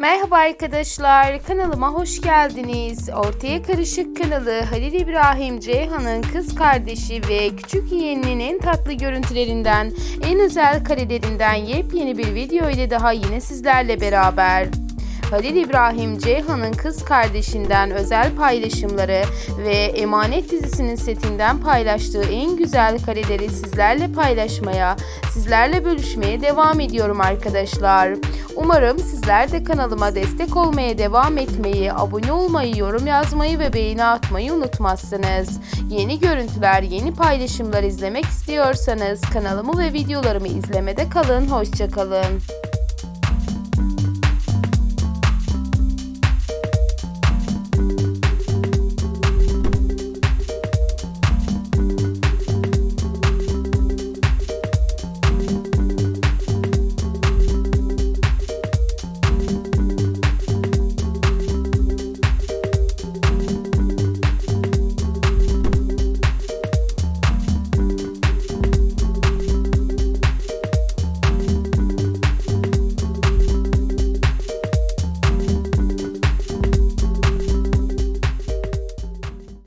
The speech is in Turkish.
Merhaba arkadaşlar, kanalıma hoş geldiniz. Ortaya Karışık kanalı Halil İbrahim Ceyhan'ın kız kardeşi ve küçük yeğeninin en tatlı görüntülerinden, en özel karelerinden yepyeni bir video ile daha yine sizlerle beraber. Halil İbrahim Ceyhan'ın kız kardeşinden özel paylaşımları ve Emanet dizisinin setinden paylaştığı en güzel kareleri sizlerle paylaşmaya, sizlerle bölüşmeye devam ediyorum arkadaşlar. Umarım sizler de kanalıma destek olmaya devam etmeyi, abone olmayı, yorum yazmayı ve beğeni atmayı unutmazsınız. Yeni görüntüler, yeni paylaşımlar izlemek istiyorsanız kanalımı ve videolarımı izlemede kalın. Hoşçakalın.